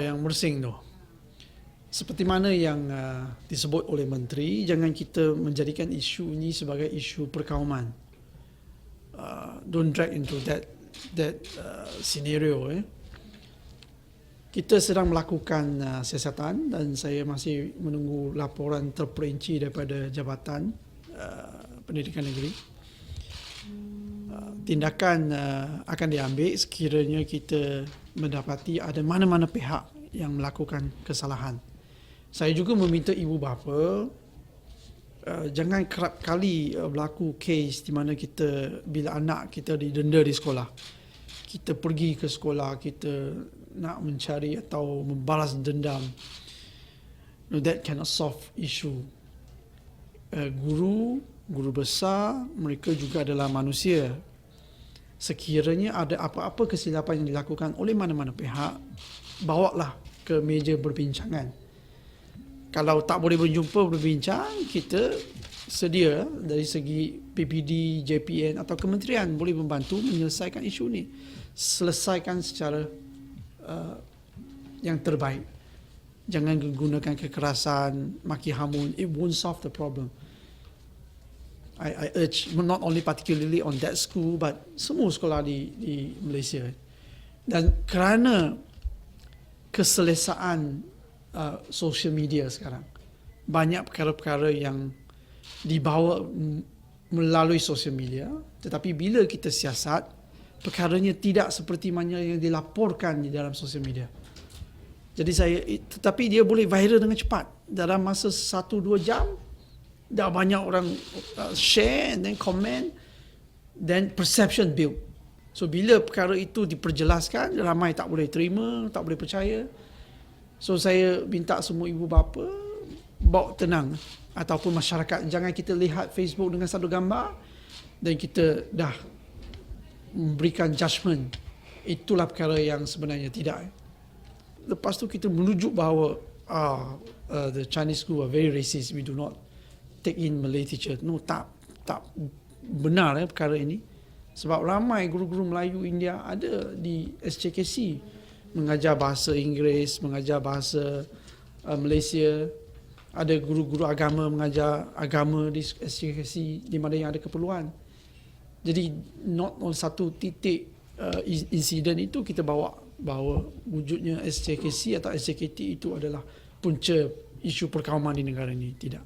yang mersing tu. Seperti mana yang uh, disebut oleh menteri, jangan kita menjadikan isu ini sebagai isu perkauman. Uh, don't drag into that that uh, scenario eh. Kita sedang melakukan uh, siasatan dan saya masih menunggu laporan terperinci daripada Jabatan uh, Pendidikan Negeri. Uh, tindakan uh, akan diambil sekiranya kita mendapati ada mana-mana pihak yang melakukan kesalahan. Saya juga meminta ibu bapa uh, jangan kerap kali uh, berlaku kes di mana kita bila anak kita didenda di sekolah. Kita pergi ke sekolah, kita nak mencari atau membalas dendam. No, that cannot solve issue. Uh, guru, guru besar, mereka juga adalah manusia. Sekiranya ada apa-apa kesilapan yang dilakukan oleh mana-mana pihak, bawalah ke meja perbincangan. Kalau tak boleh berjumpa berbincang kita sedia dari segi PPD, JPN atau kementerian boleh membantu menyelesaikan isu ni selesaikan secara uh, yang terbaik. Jangan gunakan kekerasan maki hamun it won't solve the problem I, I urge not only particularly on that school but semua sekolah di di Malaysia dan kerana keselesaan uh, social media sekarang. Banyak perkara-perkara yang dibawa melalui social media, tetapi bila kita siasat, perkaranya tidak seperti mana yang dilaporkan di dalam social media. Jadi saya, tetapi dia boleh viral dengan cepat. Dalam masa 1-2 jam, dah banyak orang uh, share and then comment, then perception build. So bila perkara itu diperjelaskan, ramai tak boleh terima, tak boleh percaya. So saya minta semua ibu bapa bawa tenang ataupun masyarakat jangan kita lihat Facebook dengan satu gambar dan kita dah memberikan judgement itulah perkara yang sebenarnya tidak lepas tu kita menuju bahawa ah uh, the Chinese school are very racist we do not take in Malay teacher no tak tak benar eh perkara ini sebab ramai guru-guru Melayu India ada di SCKC mengajar bahasa Inggeris, mengajar bahasa uh, Malaysia. Ada guru-guru agama mengajar agama di SCKC di mana yang ada keperluan. Jadi not on satu titik uh, insiden itu kita bawa bahawa wujudnya SCKC atau SCKT itu adalah punca isu perkauman di negara ini. Tidak.